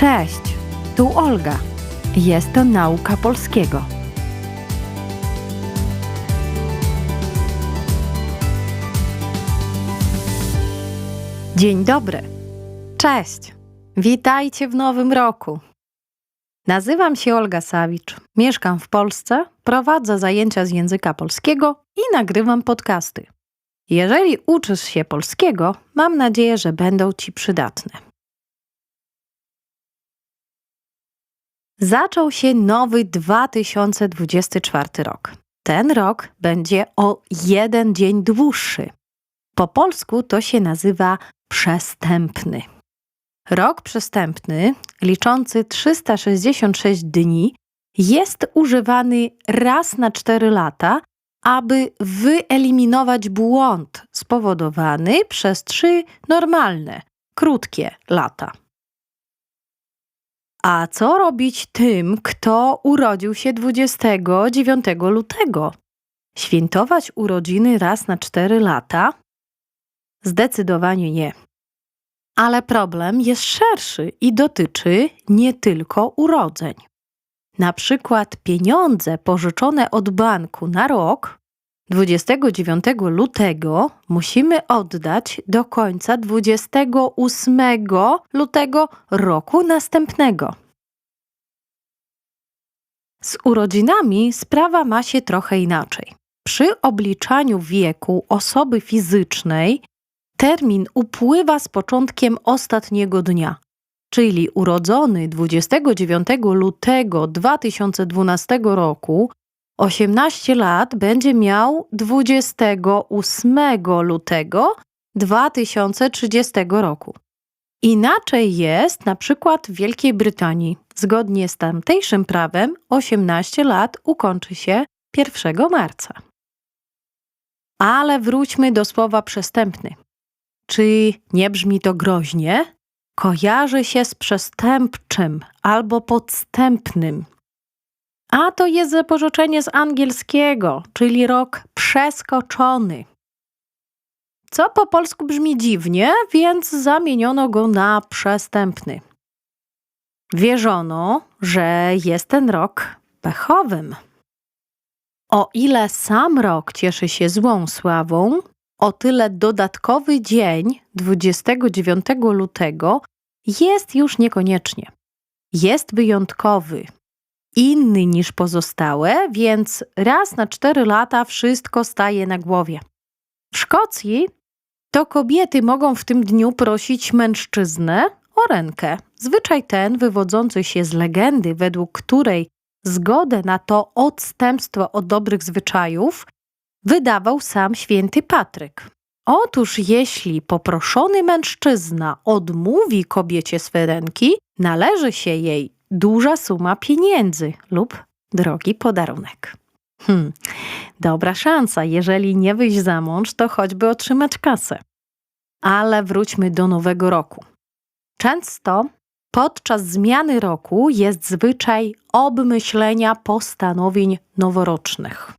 Cześć, tu Olga. Jest to nauka polskiego. Dzień dobry. Cześć. Witajcie w nowym roku. Nazywam się Olga Sawicz. Mieszkam w Polsce, prowadzę zajęcia z języka polskiego i nagrywam podcasty. Jeżeli uczysz się polskiego, mam nadzieję, że będą ci przydatne. Zaczął się nowy 2024 rok. Ten rok będzie o jeden dzień dłuższy. Po polsku to się nazywa przestępny. Rok przestępny, liczący 366 dni, jest używany raz na 4 lata, aby wyeliminować błąd spowodowany przez trzy normalne, krótkie lata. A co robić tym, kto urodził się 29 lutego? Świętować urodziny raz na 4 lata? Zdecydowanie nie. Ale problem jest szerszy i dotyczy nie tylko urodzeń. Na przykład pieniądze pożyczone od banku na rok 29 lutego musimy oddać do końca 28 lutego roku następnego. Z urodzinami sprawa ma się trochę inaczej. Przy obliczaniu wieku osoby fizycznej termin upływa z początkiem ostatniego dnia, czyli urodzony 29 lutego 2012 roku 18 lat będzie miał 28 lutego 2030 roku. Inaczej jest na przykład w Wielkiej Brytanii. Zgodnie z tamtejszym prawem 18 lat ukończy się 1 marca. Ale wróćmy do słowa przestępny. Czy nie brzmi to groźnie? Kojarzy się z przestępczym albo podstępnym. A to jest zapożyczenie z angielskiego, czyli rok przeskoczony. Co po polsku brzmi dziwnie, więc zamieniono go na przestępny. Wierzono, że jest ten rok pechowym. O ile sam rok cieszy się złą sławą, o tyle dodatkowy dzień 29 lutego jest już niekoniecznie. Jest wyjątkowy, inny niż pozostałe, więc raz na cztery lata wszystko staje na głowie. W Szkocji to kobiety mogą w tym dniu prosić mężczyznę o rękę. Zwyczaj ten wywodzący się z legendy, według której zgodę na to odstępstwo od dobrych zwyczajów wydawał sam święty Patryk. Otóż jeśli poproszony mężczyzna odmówi kobiecie swe ręki, należy się jej duża suma pieniędzy lub drogi podarunek. Hmm, dobra szansa, jeżeli nie wyjść za mąż, to choćby otrzymać kasę. Ale wróćmy do nowego roku. Często podczas zmiany roku jest zwyczaj obmyślenia postanowień noworocznych.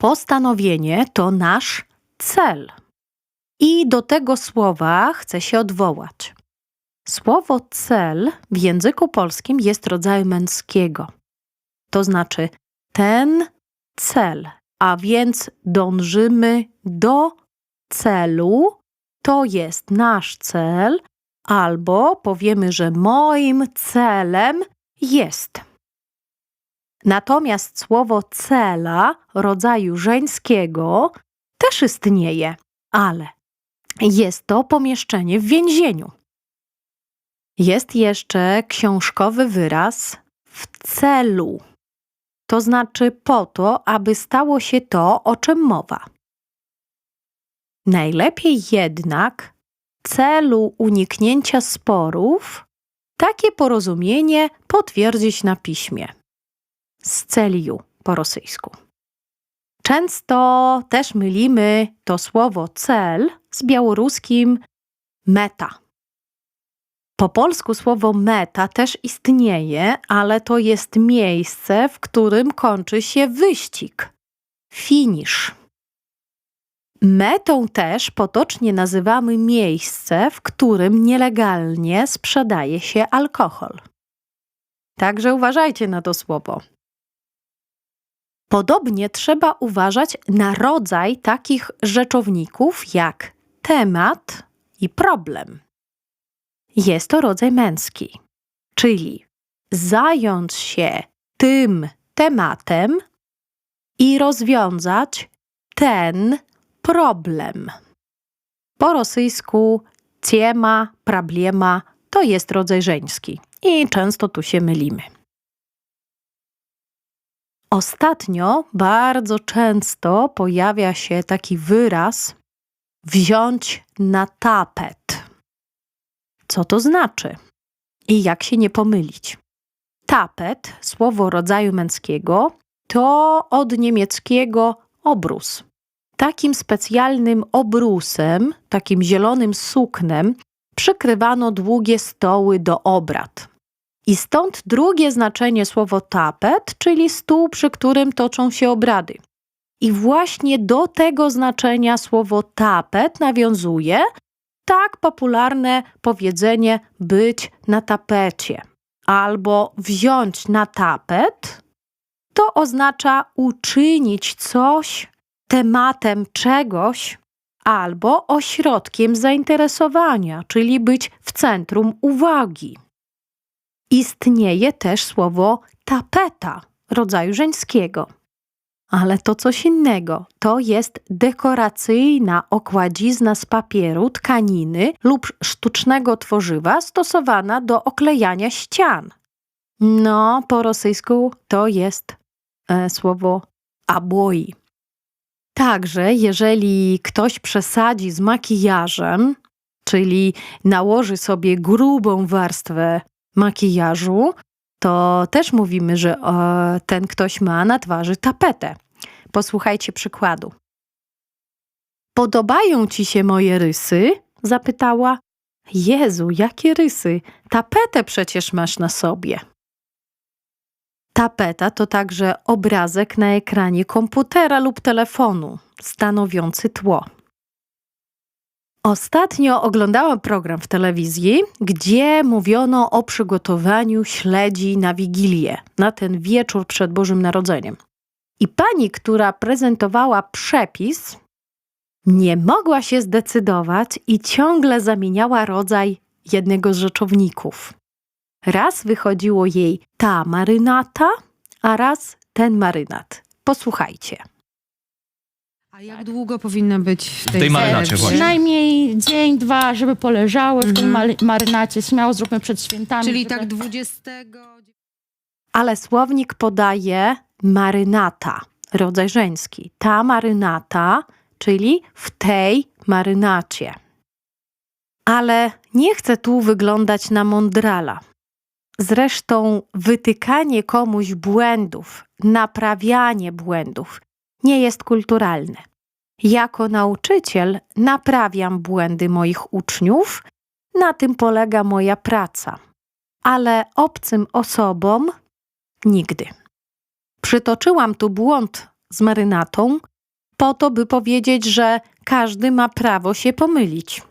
Postanowienie to nasz cel. I do tego słowa chcę się odwołać. Słowo cel w języku polskim jest rodzaju męskiego. To znaczy ten cel, a więc dążymy do celu, to jest nasz cel, albo powiemy, że moim celem jest. Natomiast słowo cela rodzaju żeńskiego też istnieje, ale jest to pomieszczenie w więzieniu. Jest jeszcze książkowy wyraz w celu, to znaczy po to, aby stało się to, o czym mowa. Najlepiej jednak celu uniknięcia sporów takie porozumienie potwierdzić na piśmie. Z celiu po rosyjsku. Często też mylimy to słowo cel z białoruskim meta. Po polsku słowo meta też istnieje, ale to jest miejsce, w którym kończy się wyścig. Finisz. Metą też potocznie nazywamy miejsce, w którym nielegalnie sprzedaje się alkohol. Także uważajcie na to słowo. Podobnie trzeba uważać na rodzaj takich rzeczowników jak temat i problem. Jest to rodzaj męski, czyli zająć się tym tematem i rozwiązać ten problem. Po rosyjsku ciema, problema to jest rodzaj żeński i często tu się mylimy. Ostatnio bardzo często pojawia się taki wyraz wziąć na tapet. Co to znaczy? I jak się nie pomylić? Tapet, słowo rodzaju męskiego, to od niemieckiego obrus. Takim specjalnym obrusem, takim zielonym suknem, przykrywano długie stoły do obrad. I stąd drugie znaczenie słowo tapet, czyli stół, przy którym toczą się obrady. I właśnie do tego znaczenia słowo tapet nawiązuje tak popularne powiedzenie być na tapecie albo wziąć na tapet. To oznacza uczynić coś tematem czegoś albo ośrodkiem zainteresowania, czyli być w centrum uwagi. Istnieje też słowo tapeta rodzaju żeńskiego. Ale to coś innego. To jest dekoracyjna okładzizna z papieru, tkaniny lub sztucznego tworzywa stosowana do oklejania ścian. No, po rosyjsku to jest e, słowo aboi. Także, jeżeli ktoś przesadzi z makijażem, czyli nałoży sobie grubą warstwę makijażu, to też mówimy, że e, ten ktoś ma na twarzy tapetę. Posłuchajcie przykładu. Podobają ci się moje rysy? zapytała. Jezu, jakie rysy? Tapetę przecież masz na sobie. Tapeta to także obrazek na ekranie komputera lub telefonu, stanowiący tło. Ostatnio oglądałam program w telewizji, gdzie mówiono o przygotowaniu śledzi na Wigilię, na ten wieczór przed Bożym Narodzeniem. I pani, która prezentowała przepis, nie mogła się zdecydować i ciągle zamieniała rodzaj jednego z rzeczowników. Raz wychodziło jej ta marynata, a raz ten marynat. Posłuchajcie. A jak długo powinna być w tej, W tej marynacie właśnie. Przynajmniej dzień, dwa, żeby poleżały w tym Mhm. mary- marynacie. Śmiało zróbmy przed świętami. Czyli żeby... tak 20... Ale słownik podaje marynata, rodzaj żeński. Ta marynata, czyli w tej marynacie. Ale nie chcę tu wyglądać na mądrala. Zresztą wytykanie komuś błędów, naprawianie błędów nie jest kulturalne. Jako nauczyciel naprawiam błędy moich uczniów, na tym polega moja praca. Ale obcym osobom Nigdy. Przytoczyłam tu błąd z marynatą, po to, by powiedzieć, że każdy ma prawo się pomylić,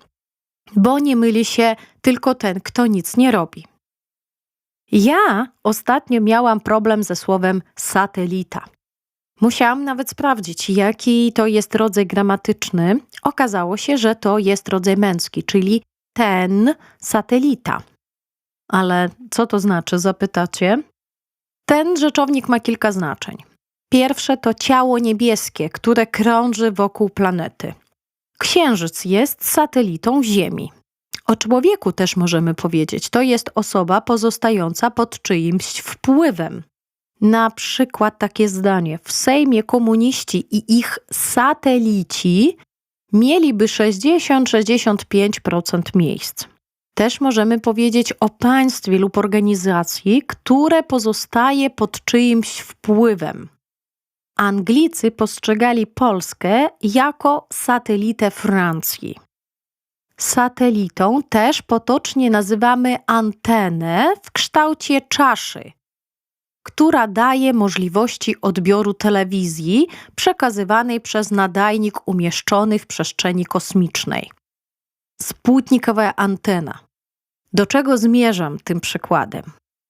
bo nie myli się tylko ten, kto nic nie robi. Ja ostatnio miałam problem ze słowem satelita. Musiałam nawet sprawdzić, jaki to jest rodzaj gramatyczny. Okazało się, że to jest rodzaj męski, czyli ten satelita. Ale co to znaczy, zapytacie? Ten rzeczownik ma kilka znaczeń. Pierwsze to ciało niebieskie, które krąży wokół planety. Księżyc jest satelitą Ziemi. O człowieku też możemy powiedzieć, to jest osoba pozostająca pod czyimś wpływem. Na przykład takie zdanie: W Sejmie komuniści i ich satelici mieliby 60-65% miejsc. Też możemy powiedzieć o państwie lub organizacji, które pozostaje pod czyimś wpływem. Anglicy postrzegali Polskę jako satelitę Francji. Satelitą też potocznie nazywamy antenę w kształcie czaszy. Która daje możliwości odbioru telewizji przekazywanej przez nadajnik umieszczony w przestrzeni kosmicznej. Sputnikowa antena. Do czego zmierzam tym przykładem?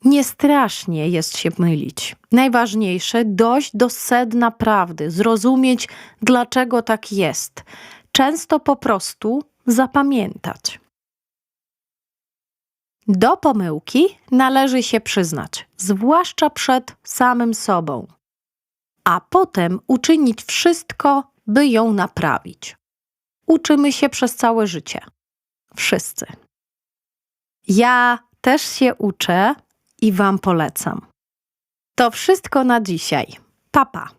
Nie strasznie jest się mylić. Najważniejsze dojść do sedna prawdy, zrozumieć, dlaczego tak jest. Często po prostu zapamiętać. Do pomyłki należy się przyznać, zwłaszcza przed samym sobą, a potem uczynić wszystko, by ją naprawić. Uczymy się przez całe życie. Wszyscy. Ja też się uczę i Wam polecam. To wszystko na dzisiaj. Papa.